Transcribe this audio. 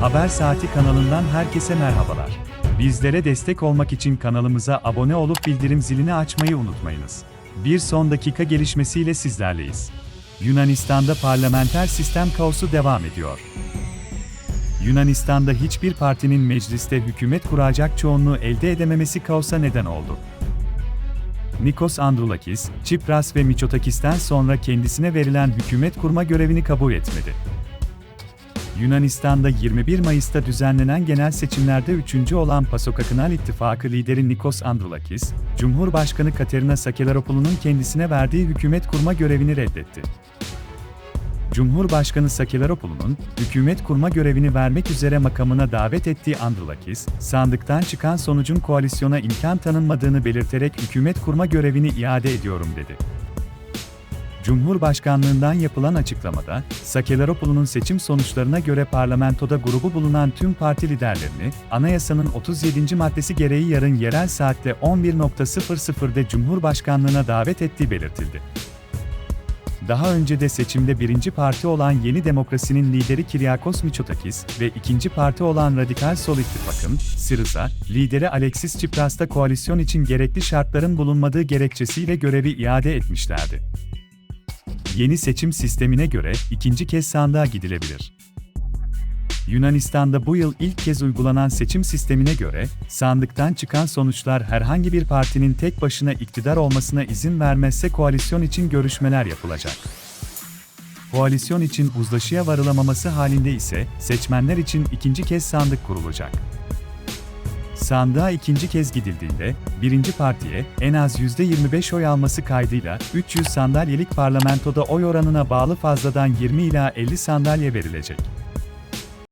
Haber Saati kanalından herkese merhabalar. Bizlere destek olmak için kanalımıza abone olup bildirim zilini açmayı unutmayınız. Bir son dakika gelişmesiyle sizlerleyiz. Yunanistan'da parlamenter sistem kaosu devam ediyor. Yunanistan'da hiçbir partinin mecliste hükümet kuracak çoğunluğu elde edememesi kaosa neden oldu. Nikos Androulakis, Çipras ve Mitsotakis'ten sonra kendisine verilen hükümet kurma görevini kabul etmedi. Yunanistan'da 21 Mayıs'ta düzenlenen genel seçimlerde üçüncü olan PASOK Akınal İttifakı lideri Nikos Androulakis, Cumhurbaşkanı Katerina Sakelaropoulou'nun kendisine verdiği hükümet kurma görevini reddetti. Cumhurbaşkanı Sakelaropoulou'nun hükümet kurma görevini vermek üzere makamına davet ettiği Androulakis, sandıktan çıkan sonucun koalisyona imkan tanınmadığını belirterek hükümet kurma görevini iade ediyorum dedi. Cumhurbaşkanlığından yapılan açıklamada, Sakelaropoulou'nun seçim sonuçlarına göre parlamentoda grubu bulunan tüm parti liderlerini, anayasanın 37. maddesi gereği yarın yerel saatte 11.00'de Cumhurbaşkanlığına davet ettiği belirtildi. Daha önce de seçimde birinci parti olan Yeni Demokrasi'nin lideri Kyriakos Mitsotakis ve ikinci parti olan Radikal Sol İttifak'ın, Syriza, lideri Alexis Tsipras da koalisyon için gerekli şartların bulunmadığı gerekçesiyle görevi iade etmişlerdi. Yeni seçim sistemine göre ikinci kez sandığa gidilebilir. Yunanistan'da bu yıl ilk kez uygulanan seçim sistemine göre, sandıktan çıkan sonuçlar herhangi bir partinin tek başına iktidar olmasına izin vermezse koalisyon için görüşmeler yapılacak. Koalisyon için uzlaşıya varılamaması halinde ise seçmenler için ikinci kez sandık kurulacak. Sandığa ikinci kez gidildiğinde, birinci partiye en az %25 oy alması kaydıyla 300 sandalyelik parlamentoda oy oranına bağlı fazladan 20 ila 50 sandalye verilecek.